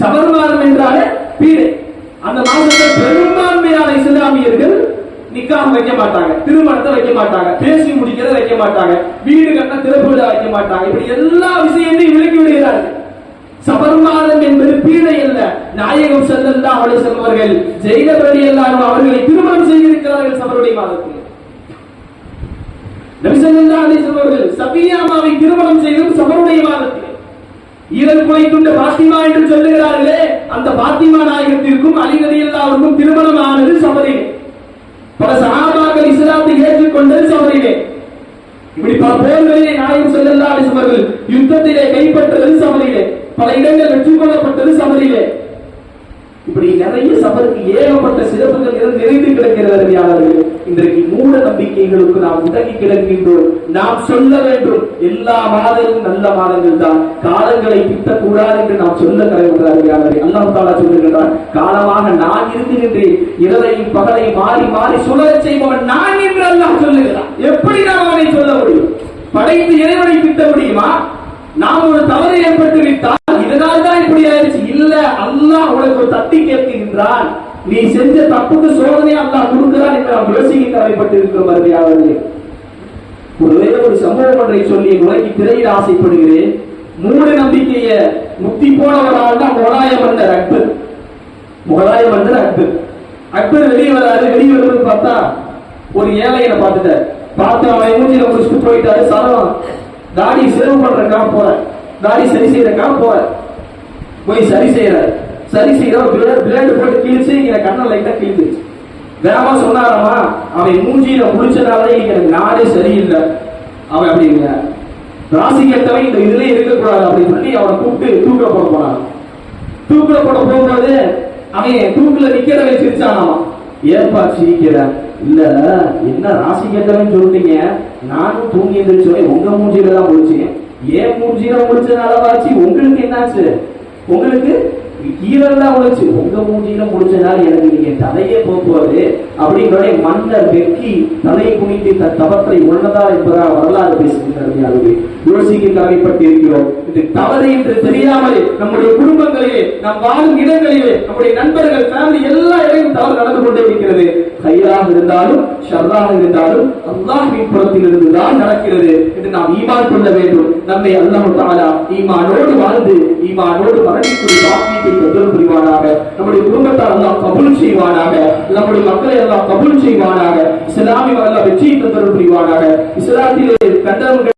சபர்மாதம் என்றாலே பீடை அந்த மாதத்தில் பெரும்பான்மையான இஸ்லாமியர்கள் நிக்காக வைக்க மாட்டாங்க திருமணத்தை வைக்க மாட்டாங்க பேசி முடிக்கிறத வைக்க மாட்டாங்க வீடு கட்ட திறப்பு விழா வைக்க மாட்டாங்க. இப்படி எல்லா விஷயத்தையும் விளக்கி விடுகிறார்கள். சபர்மாதம் என்பது பீடை அல்ல. நாயகம் செல்லல்லா அவளை செல்வர்கள் ஜெயிலபடி எல்லாரும் அவர்களை திருமணம் செய்திருக்கிறார்கள் சபருடைய மாதத்தில். நபிசல்லா அலி செல்வர்கள் சபியாமாவை திருமணம் செய்தும் சபருடைய ஈரல் போய்கொண்ட பாத்திமா என்று சொல்லுகிறார்களே அந்த பாத்திமா நாயகத்திற்கும் அலிநதி எல்லாருக்கும் திருமணம் ஆனது சபரிலே. பல சகாபாக்கள் இஸ்லாத்தை ஏற்றுக்கொண்டது சபரிலே. இப்படி பல போர்களிலே நாயகம் செல்லல்லா அலிசவர்கள் யுத்தத்திலே கைப்பற்றது சபரிலே. பல இடங்கள் வெற்றி கொள்ளப்பட்டது சபரிலே. இப்படி நிறைய சபருக்கு ஏகப்பட்ட சிறப்பு நிறைந்து கிடக்கிறது அறிவியாளர்கள் இன்றைக்கு மூட நம்பிக்கைகளுக்கு நாம் உதவி கிடக்கின்றோம். நாம் சொல்ல வேண்டும். எல்லா மாதங்களும் நல்ல மாதங்கள் தான். காலங்களை திட்டக்கூடாது என்று நாம் சொல்ல கடவுள் அறிவியாளரை அல்லாஹ் தாலா சொல்லுகின்றான் காலமாக நான் இருக்குகின்றேன் இரவையும் பகலை மாறி மாறி சுழறச் செய்பவன் நான் என்று அல்லாஹ் சொல்லுகிறான். எப்படி நாம் அவனை சொல்ல முடியும்? படைத்து இறைவனை திட்ட முடியுமா? நாம் ஒரு தவறு ஏற்பட்டு விட்டால் இதனால் தான் இப்படி ஆயிடுச்சு. இல்ல அல்லாஹ் உனக்கு ஒரு தட்டி கேட்கின்றான். நீ செஞ்ச தப்புக்கு சோதனை அல்லாஹ் கொடுக்கிறான் என்று நாம் யோசிக்க கடமைப்பட்டு இருக்கிறோம் மறுபடியாவது ஒரே ஒரு சம்பவம் ஒன்றை சொல்லி உலகி திரையிட ஆசைப்படுகிறேன். மூட நம்பிக்கைய முக்தி போனவரால் தான் முகலாய மன்னர் அக்பர். முகலாய மன்னர் அக்பர். அக்பர் வெளியே வராது வெளியே வருவது பார்த்தா ஒரு ஏழையனை பார்த்துட்டார். பார்த்து அவன் மூஞ்சில முடிச்சுட்டு போயிட்டாரு சரவம் தாடி செலவு பண்றதுக்காக போற தாடி சரி செய்யறதுக்காக போற போய் சரி செய்யறாரு. சரி செய்யறோம் பிளேடு போட்டு கிழிச்சு இங்க கண்ணை லைட்டா கீழ்ந்துச்சு வேகமா சொன்னாராமா அவன் மூஞ்சியில முடிச்சதால எனக்கு நாடே சரியில்லை. அவன் அப்படி இல்ல. ராசி கெட்டவன் இந்த இதுல இருக்கக்கூடாது அப்படின்னு சொல்லி அவனை கூப்பிட்டு தூக்கில போட போனான். தூக்கில போட போகும்போது அவன் தூக்கில நிக்கிறவன் சிரிச்சானாமா. ஏற்பா சிரிக்கிற? இல்ல என்ன ராசி கேட்டவன் சொல்றீங்க? நானும் தூங்கி எந்திரிச்சோம் உங்க மூஞ்சியில தான் முடிச்சேன் ஏன் மூஞ்சியில முடிச்சதுனால வாச்சு உங்களுக்கு என்னாச்சு? உங்களுக்கு ஈரல் உழைச்சு உங்க மூஞ்சியில முடிச்சதுனால எனக்கு நீங்க தலையே போக்குவது அப்படிங்கிற மன்னர் வெக்கி தலையை குனித்து தன் தவற்றை உள்ளதா என்பதா வரலாறு பேசுகின்றது யோசிக்க கடமைப்பட்டு இருக்கிறோம் இது தவறு என்று தெரியாமல் நம்முடைய குடும்பங்களிலே நம் வாழும் இடங்களிலே நம்முடைய நண்பர்கள் ஃபேமிலி எல்லா இடமும் தவறு நடந்து கொண்டே இருக்கிறது. கையாக இருந்தாலும் ஷர்ராக இருந்தாலும் அல்லாஹ்வின் புறத்தில் இருந்து தான் நடக்கிறது. நாம் ஈமான் கொள்ள வேண்டும். நம்மை அல்லாஹ் தாலா ஈமானோடு வாழ்ந்து ஈமானோடு மரணிக்கூடிய பாக்கியத்தை தொந்தரவு புரிவானாக. நம்முடைய குடும்பத்தார் எல்லாம் கபூல் செய்வானாக. நம்முடைய மக்களை எல்லாம் கபூல் செய்வானாக. இஸ்லாமிய எல்லாம் வெற்றியை தொந்தரவு புரிவானாக. இஸ்லாத்திலே கண்டவங்கள்